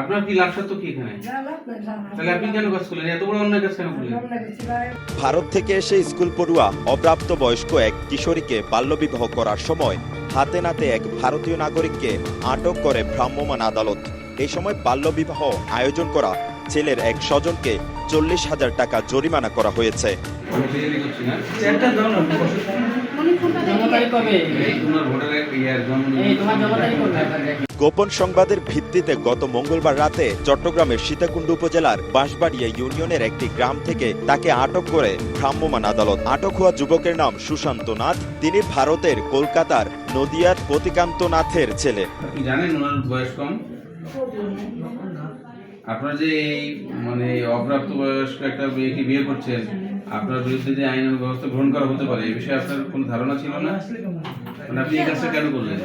আপনার কি লাভ সত্য কি এখানে? তাহলে আপনি কেন কাজ করলেন? এত বড় অন্যায় কাজ কেন করলেন? ভারত থেকে এসে স্কুল পড়ুয়া অপ্রাপ্ত বয়স্ক এক কিশোরীকে বাল্যবিবাহ করার সময় হাতে নাতে এক ভারতীয় নাগরিককে আটক করে ভ্রাম্যমাণ আদালত। এই সময় বাল্যবিবাহ আয়োজন করা ছেলের এক স্বজনকে চল্লিশ হাজার টাকা জরিমানা করা হয়েছে। গোপন সংবাদের ভিত্তিতে গত মঙ্গলবার রাতে চট্টগ্রামের সীতাকুণ্ড উপজেলার বাঁশবাড়িয়া ইউনিয়নের একটি গ্রাম থেকে তাকে আটক করে ভ্রাম্যমাণ আদালত আটক হওয়া যুবকের নাম সুশান্ত নাথ। তিনি ভারতের কলকাতার নদিয়ার প্রতিকান্ত নাথের ছেলে। জানেন ওনার বয়স কম? আপনার যে মানে অপ্রাপ্ত বয়স্ক একটা মেয়েকে বিয়ে করছেন আপনার বিরুদ্ধে যে আইন ব্যবস্থা গ্রহণ করা হতে পারে, এই বিষয়ে আপনার কোনো ধারণা ছিল না? মানে আপনি এই কাজটা কেন করলেন?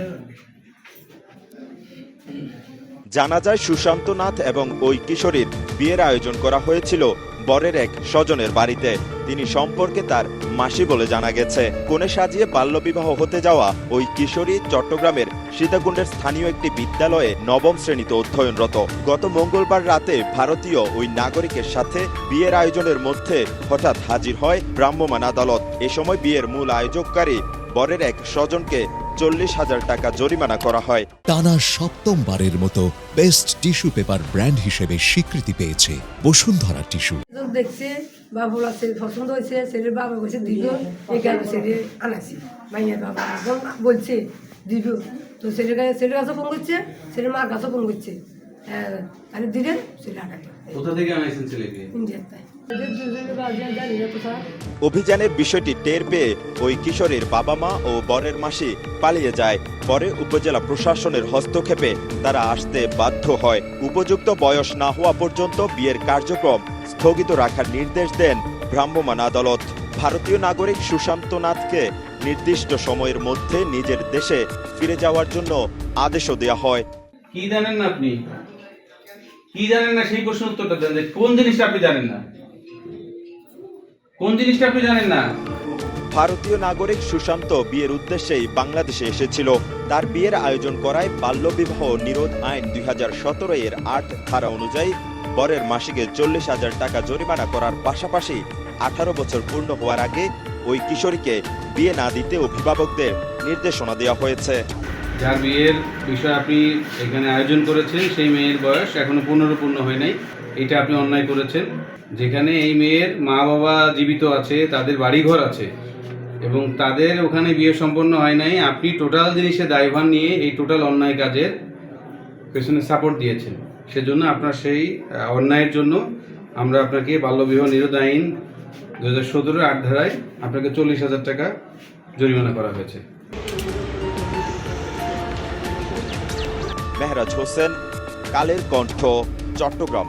জানা যায় সুশান্ত নাথ এবং ওই কিশোরীর বিয়ের আয়োজন করা হয়েছিল বরের এক স্বজনের বাড়িতে। তিনি সম্পর্কে তার মাসি বলে জানা গেছে। কোণে সাজিয়ে বাল্যবিবাহ হতে যাওয়া ওই কিশোরী চট্টগ্রামের সীতাকুণ্ডের স্থানীয় একটি বিদ্যালয়ে নবম শ্রেণীতে অধ্যয়নরত। গত মঙ্গলবার রাতে ভারতীয় ওই নাগরিকের সাথে বিয়ের আয়োজনের মধ্যে হঠাৎ হাজির হয় ভ্রাম্যমাণ আদালত। এ সময় বিয়ের মূল আয়োজককারী বরের এক স্বজনকে চল্লিশ হাজার টাকা জরিমানা করা হয়। টানা সপ্তমবারের মতো বেস্ট টিস্যু পেপার ব্র্যান্ড হিসেবে স্বীকৃতি পেয়েছে বসুন্ধরা টিস্যু। দেখছে বা ছেলে পছন্দ হয়েছে ছেলের বাবা বলছে দিব এই কারণে ছেলে আনাছি মাইয়ের বাবা বলছে দিব। তো ছেলের কাছে ছেলের কাছে ফোন করছে ছেলের মার কাছে ফোন করছে। হ্যাঁ তাহলে দিলে কোথা থেকে আনাইছেন ছেলেকে? অভিযানের বিষয়টি টের পেয়ে ওই কিশোরীর বাবা মা ও বরের মাসি পালিয়ে যায়। পরে উপজেলা প্রশাসনের হস্তক্ষেপে তারা আসতে বাধ্য হয়। উপযুক্ত বয়স না হওয়া পর্যন্ত বিয়ের কার্যক্রম স্থগিত রাখার নির্দেশ দেন ভ্রাম্যমাণ আদালত। ভারতীয় নাগরিক সুশান্ত নাথকে নির্দিষ্ট সময়ের মধ্যে নিজের দেশে ফিরে যাওয়ার জন্য আদেশও দেওয়া হয়। কি জানেন না আপনি? কি জানেন না সেই প্রশ্ন উত্তরটা দেন কোন জিনিসটা আপনি জানেন না? কোন জিনিসটা আপনি জানেন না? ভারতীয় নাগরিক সুশান্ত বিয়ের উদ্দেশ্যেই বাংলাদেশে এসেছিল। তার বিয়ের আয়োজন করায় বাল্যবিবাহ নিরোধ আইন দুই হাজার সতেরো এর আট ধারা অনুযায়ী বরের মাসিকে চল্লিশ হাজার টাকা জরিমানা করার পাশাপাশি আঠারো বছর পূর্ণ হওয়ার আগে ওই কিশোরীকে বিয়ে না দিতে অভিভাবকদের নির্দেশনা দেওয়া হয়েছে। যার বিয়ের বিষয় আপনি এখানে আয়োজন করেছেন, সেই মেয়ের বয়স এখনও পনেরো পূর্ণ হয় নাই। এটা আপনি অন্যায় করেছেন। যেখানে এই মেয়ের মা বাবা জীবিত আছে, তাদের বাড়িঘর আছে, এবং তাদের ওখানে বিয়ে সম্পন্ন হয় নাই, আপনি টোটাল জিনিসের দায়ভার নিয়ে এই টোটাল অন্যায় কাজের পেছনে সাপোর্ট দিয়েছেন। সেজন্য আপনার সেই অন্যায়ের জন্য আমরা আপনাকে বাল্যবিবাহ নিরোধ আইন দু হাজার সতেরো আট ধারায় আপনাকে চল্লিশ হাজার টাকা জরিমানা করা হয়েছে। মেহরাজ হোসেন কালের কণ্ঠ চট্টগ্রাম।